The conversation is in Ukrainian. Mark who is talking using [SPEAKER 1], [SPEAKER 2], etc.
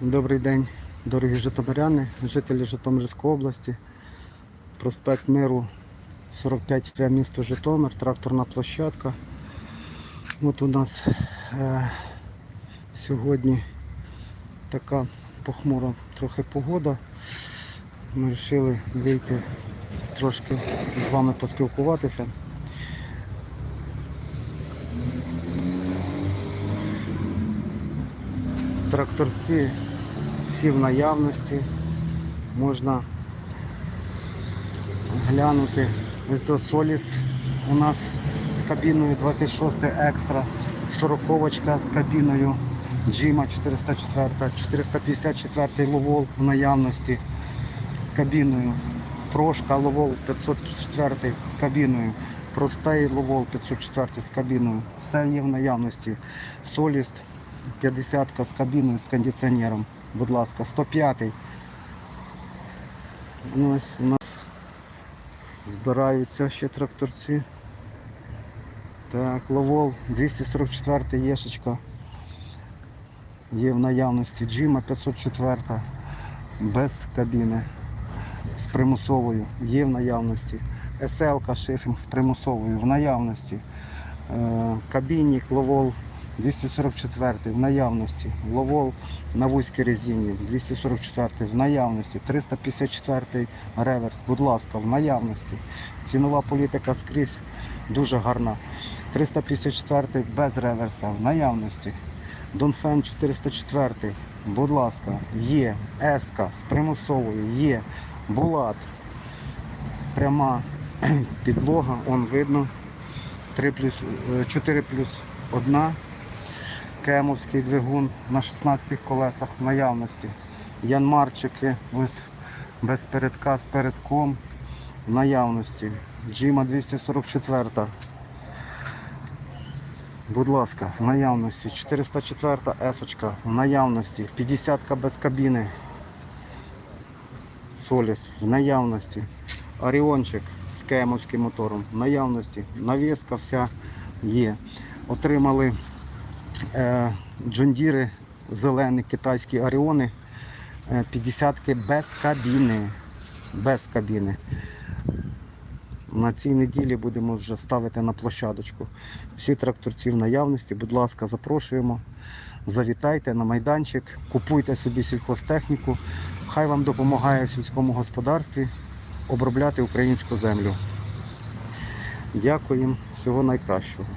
[SPEAKER 1] Добрий день, дорогі житомиряни, жителі Житомирської області. Проспект Миру 45 прям місто Житомир, тракторна площадка. От у нас е, сьогодні така похмура трохи погода. Ми вирішили вийти трошки з вами поспілкуватися. Тракторці всі в наявності. Можна глянути. Ось до Соліс у нас з кабіною 26 екстра, 40 з кабіною Джима 404, 454 ловол в наявності з кабіною. Прошка ловол 504 з кабіною. Простий ловол 504 з кабіною. Все є в наявності. Соліст 50 з кабіною з кондиціонером. Будь ласка, 105. Ну, ось у нас збираються ще тракторці. Так, ловол 244 єшечка. Є в наявності Джима 504 без кабіни з примусовою. Є в наявності. СЛК шифінг з примусовою в наявності. Е, Кабінник Ловол 244 в наявності. Ловол на вузькій резині 244 в наявності. 354 реверс, будь ласка, в наявності. Цінова політика скрізь дуже гарна. 354 без реверса в наявності. Донфен 404, будь ласка, є. Еска з примусовою, є. Булат. Пряма підлога, он видно. 3 плюс, е, 4 плюс 1. Кемовський двигун на 16 колесах в наявності. Янмарчики ось без передка з передком в наявності. Джима 244. Будь ласка, в наявності. 404 есочка в наявності. 50 без кабіни. Соліс в наявності. Оріончик з кемовським мотором в наявності. Навіска вся є. Отримали джондіри, зелені китайські оріони. е, 50 без кабіни. Без кабіни. На цій неділі будемо вже ставити на площадочку. Всі тракторці в наявності, будь ласка, запрошуємо. Завітайте на майданчик, купуйте собі сільхозтехніку. Хай вам допомагає в сільському господарстві обробляти українську землю. Дякую, всього найкращого.